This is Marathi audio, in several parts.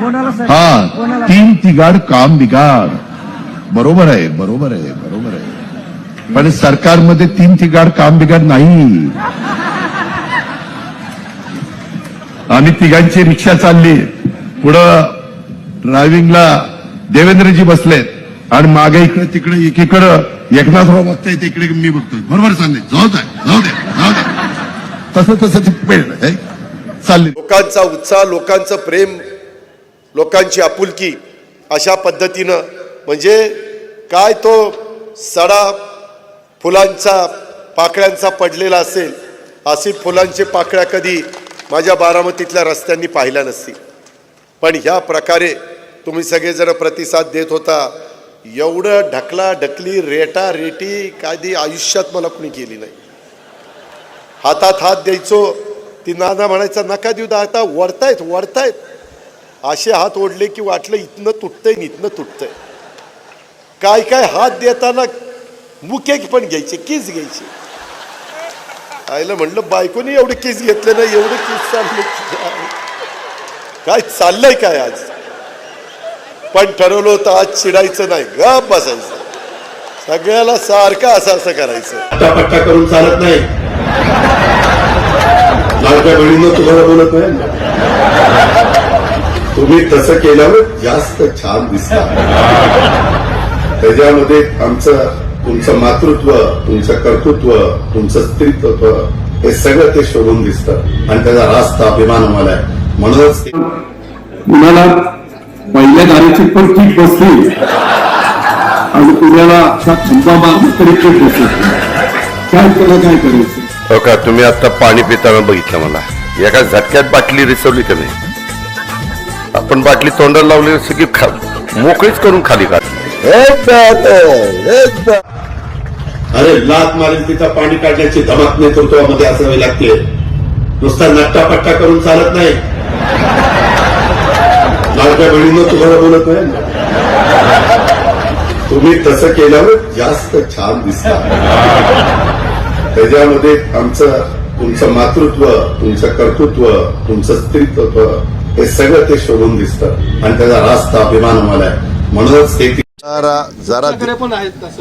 हा तीन तिगाड काम बिगाड बरोबर आहे बरोबर आहे बरोबर आहे. पण सरकारमध्ये तीन तिगाड काम बिगाड नाही. आम्ही तिघांची रिक्षा चालली. पुढं ड्रायव्हिंगला देवेंद्रजी बसलेत. आणि मागे इकडे तिकडे एकीकडं एकनाथराव बघताय इकडे मी बघतोय. बरोबर चालले जाऊ द्या जाऊ द्या जाऊ द्या. तसं तसं ती. चालली. लोकांचा उत्साह लोकांचं प्रेम लोकांची आपुलकी अशा पद्धतीनं म्हणजे काय तो सडा फुलांचा पाकळ्यांचा पडलेला असेल अशी फुलांची पाकळ्या कधी माझ्या बारामतीतल्या रस्त्यांनी पाहिल्या नसतील पण ह्या प्रकारे तुम्ही सगळेजण प्रतिसाद देत होता. एवढं ढकला ढकली रेटा रेटी कधी आयुष्यात मला कुणी केली नाही. हातात हात द्यायचो ती नाना म्हणायचा नका देऊ दा आता वरतायत वरतायत. असे हात ओढले की वाटलं इथनं तुटतंय आणि इथनं तुटतंय. काय काय हात देताना मुकेक पण घ्यायचे किस घ्यायचे. आईला म्हणलं बायकोनी एवढे किस घेतले नाही एवढे किस चालले काय चाललंय काय आज? पण ठरवलं होतं आज चिडायचं नाही गप बसायचं. सगळ्याला सारखं असं असं करायचं. पट्टा करून चालत नाही. लाडक्या बहिणीनं तुम्हाला बोलत नाही? तुम्ही तसं केल्यावर जास्त छान दिसता. त्याच्यामध्ये आमचं तुमचं मातृत्व तुमचं कर्तृत्व तुमचं स्त्रीत्व हे सगळं ते शोधून दिसतं. आणि त्याचा रास्त अभिमान आम्हाला आहे. म्हणूनच पुण्याला पहिल्या गाडीची पण किट बसली आणि पुण्याला अशा खंबा मारली तरी किट बसली काय त्याला काय करायचं? हो का? तुम्ही आता पाणी पिताना बघितलं मला. एका झटक्यात बाटली रिसवली का नाही? आपण बाटली तोंडाला लावली सगळी खा मोकळीच करून खाली काढली अरे लात मारेल तिथं पाणी काढण्याची धमक नेतृत्वामध्ये असावी लागते. नुसता नट्टापट्टा करून चालत नाही. लाडक्या बहिणीनं तुम्हाला बोलत नाही. तुम्ही तसं केल्यावर जास्त छान दिसता. त्याच्यामध्ये आमचं तुमचं मातृत्व तुमचं कर्तृत्व तुमचं स्त्रीत्व हे सगळं ते शोधून दिसतं. आणि त्याचा रास्त अभिमान आम्हाला आहे. म्हणूनच ते जरा जरा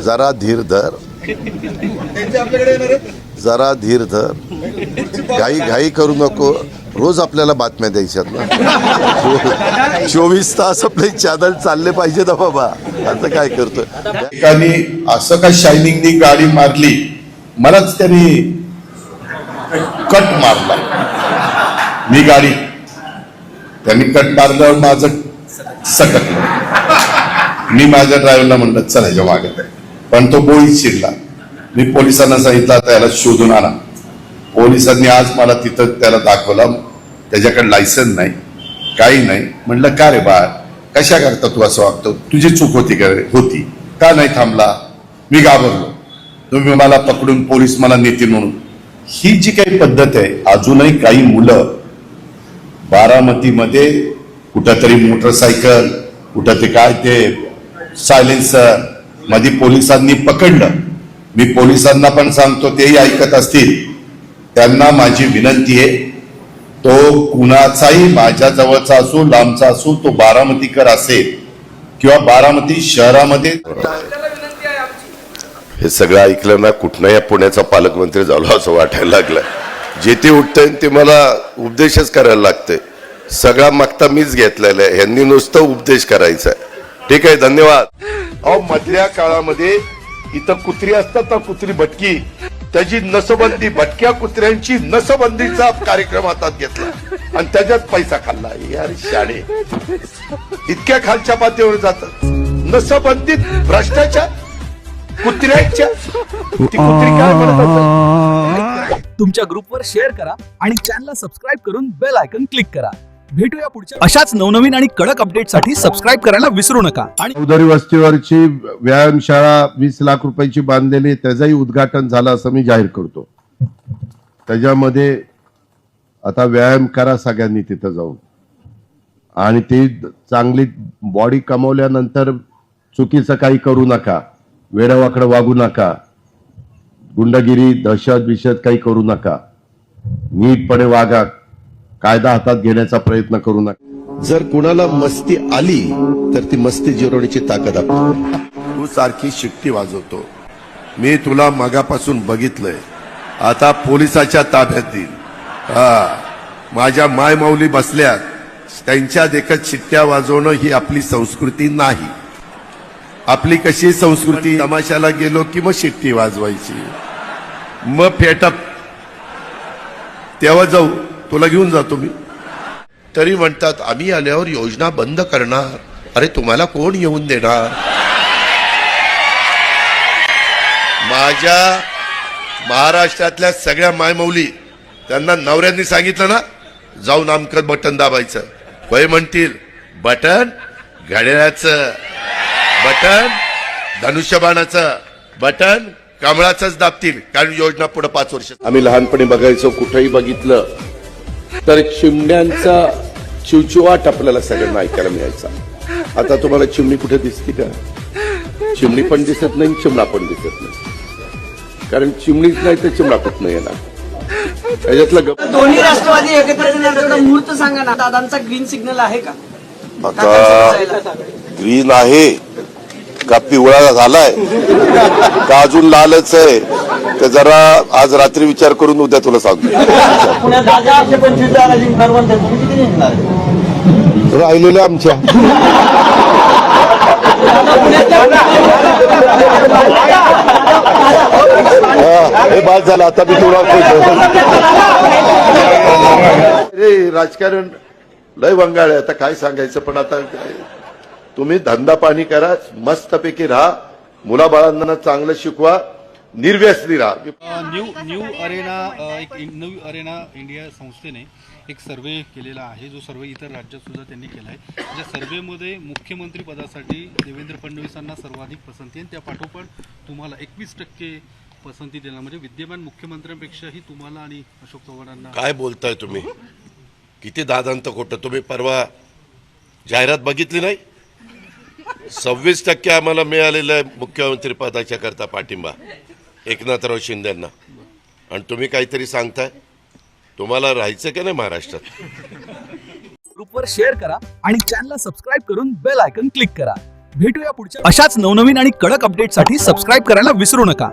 जरा धीर धर. जरा धीर धर. घाई घाई करू नको. रोज आपल्याला बातम्या द्यायच्यात ना. चोवीस तास आपले चॅनल चालले पाहिजे ना बाबा. आता काय करतोय? एकाने असं का शायनिंगनी गाडी मारली मलाच त्यांनी कट मारला. मी गाडी त्यांनी कट मारल्यावर माझं सकटलं मी माझ्या ड्रायव्हरला म्हणलं चला ह्याच्या मागे पण तो बोळीत शिरला. मी पोलिसांना सांगितलं त्याला शोधून आणा. पोलिसांनी आज मला तिथं त्याला दाखवला. त्याच्याकडे लायसन नाही काही नाही. म्हणलं का रे बाळ? कशा करता तू असं वागतो? तुझी चूक होती का रे? होती. का नाही थांबला? मी घाबरलो. तुम्ही मला पकडून पोलीस मला नेते म्हणून. ही जी काही पद्धत आहे अजूनही काही मुलं बारामतीमध्ये कुठंतरी मोटरसायकल कुठं ते काय ते सायलेन्सरमध्ये पोलिसांनी पकडलं. मी पोलिसांना पण सांगतो तेही ऐकत असतील. त्यांना माझी विनंती आहे तो कुणाचाही माझ्या जवळचा असो लांबचा असो तो बारामतीकर असेल किंवा बारामती शहरामध्ये हे सगळं ऐकलं ना कुठनं या पुण्याचा पालकमंत्री झालो असं वाटायला लागलं जे ते उठतंय ते मला उपदेशच करायला लागतंय. सगळा मागता मीच घेतलेला आहे. ह्यांनी नुसतं उपदेश करायचा ठीक आहे धन्यवाद. अहो मधल्या काळामध्ये इथं कुत्री असतात ना कुत्री भटकी त्याची नसबंदी भटक्या कुत्र्यांची नसबंदीचा कार्यक्रम हातात घेतला. आणि त्याच्यात पैसा खाल्ला. यार शाळे इतक्या खालच्या पातळीवर जातात. नसबंदीत भ्रष्टाचार कुत्र्यांच्या. ती कुत्री काय म्हणत तुमच्या ग्रुपवर शेअर करा आणि चॅनलला सबस्क्राईब करून बेल आयकन क्लिक करा. भेटूया पुढच्या अशाच नवनवीन आणि कडक अपडेटसाठी सबस्क्राईब करायला विसरू नका. आणि उदरी वस्तीवरची व्यायामशाळा वीस लाख रुपयाची बांधलेली त्याचंही उद्घाटन झालं असं मी जाहीर करतो. त्याच्यामध्ये आता व्यायाम करा सगळ्यांनी तिथं जाऊन. आणि ती चांगली बॉडी कमवल्यानंतर चुकीचं काही करू नका. वेडावाकडं वागू नका. गुंडगिरी दहशत बिशत काही करू नका. नीटपणे वागा. कायदा हातात घेण्याचा प्रयत्न करू नका. जर कुणाला मस्ती आली तर ती मस्ती जिरवण्याची ताकद आपली. तू सारखी शिट्टी वाजवतो. मी तुला मगापासून बघितलंय. आता पोलिसाच्या ताब्यात देईल हा माझ्या मायमाऊली बसल्यात. त्यांच्या देखत शिट्ट्या वाजवणं ही आपली संस्कृती नाही. आपली कशी संस्कृती तमाशाला गेलो की मग शिट्टी वाजवायची. मग फेटप तेव्हा जाऊ तुला घेऊन जातो मी. तरी म्हणतात आम्ही आल्यावर योजना बंद करणार. अरे तुम्हाला कोण येऊन देणार? माझ्या महाराष्ट्रातल्या सगळ्या मायमौली त्यांना नवऱ्यांनी सांगितलं ना जाऊन आमकत बटन दाबायचं. होय म्हणतील बटन घड्याळाचं. बटन. धनुष्यबाणाचं बटन. कमळाचंच दाबतील कारण योजना पुढे पाच वर्ष. आम्ही लहानपणी बघायचो कुठेही बघितलं तर चिमण्यांचा चिवचिवाट आपल्याला सगळ्यांना ऐकायला मिळायचा. आता तुम्हाला चिमणी कुठे दिसते का? चिमणी पण दिसत नाही चिमणा पण दिसत नाही. कारण चिमणीच नाही तर चिमणा कुठं येणार? त्याच्यातलं दोन्ही राष्ट्रवादी एकत्र येण्याचा मुहूर्त सांगा ना. दादांचा ग्रीन सिग्नल आहे का? आता ग्रीन आहे. का पिवळा झालाय? का अजून लालच आहे? ते जरा आज रात्री विचार करून उद्या तुला सांगतो. राहिलेल्या आमच्या. हा, हे बाद झालं. आता मी तुला रे राजकारण लय वंगाळ आहे. आता काय सांगायचं? पण आता काय? तुम्ही धंदा पाणी करा मस्तपैकी राहा मुलाबाळांना चांगलं शिकवा निर्व्यसनी राहा. न्यू न्यू अरेना एक न्यू अरेना इंडिया संस्थेने एक सर्वे केलेला आहे जो सर्वे इतर राज्यात सुद्धा त्यांनी केला आहे. ज्या सर्वेमध्ये मुख्यमंत्री पदासाठी देवेंद्र फडणवीसांना सर्वाधिक पसंती आहे. त्या पाठोपाठ तुम्हाला एकवीस टक्के पसंती देणार. म्हणजे विद्यमान मुख्यमंत्र्यांपेक्षाही तुम्हाला आणि अशोक चव्हाणांना काय बोलताय तुम्ही? किती दादांत खोटं. तुम्ही परवा जाहिरात बघितली नाही? सव्वीस टक्के आम्हाला मिळालेलं आहे मुख्यमंत्री पदाच्या करता पाठिंबा. एकनाथराव शिंदेना. आणि तुम्ही काहीतरी सांगताय? तुम्हाला राहायचं का नाही महाराष्ट्रात? ग्रुपवर शेअर करा आणि चॅनलला सबस्क्राईब करून बेल आयकन क्लिक करा. भेटूया पुढच्या अशाच नवनवीन आणि कडक अपडेटसाठी सबस्क्राईब करायला विसरू नका.